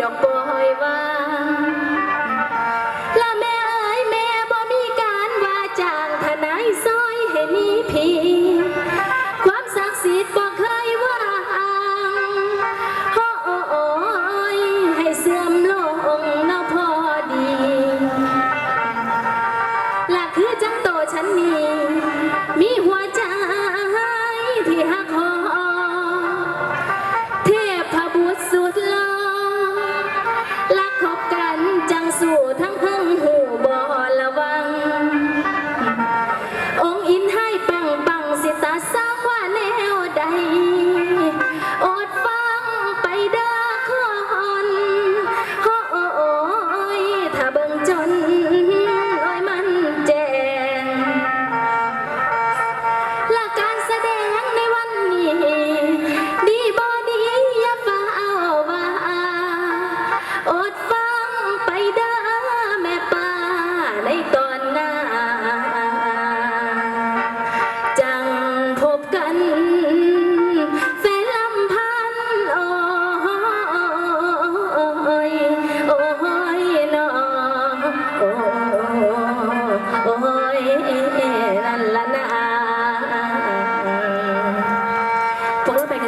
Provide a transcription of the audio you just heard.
ดอกปล่อยว่างละแม่เอ๋ยแม่บ่มีการว่าจ้างทนายซอยให้หนีผีความศักดิ์สิทธิ์บ่เคยว่างโอ้โอ้ยให้เสื่อมลงเนาะพอดีละคือจังโตฉันนี้มีหัวใจ 根。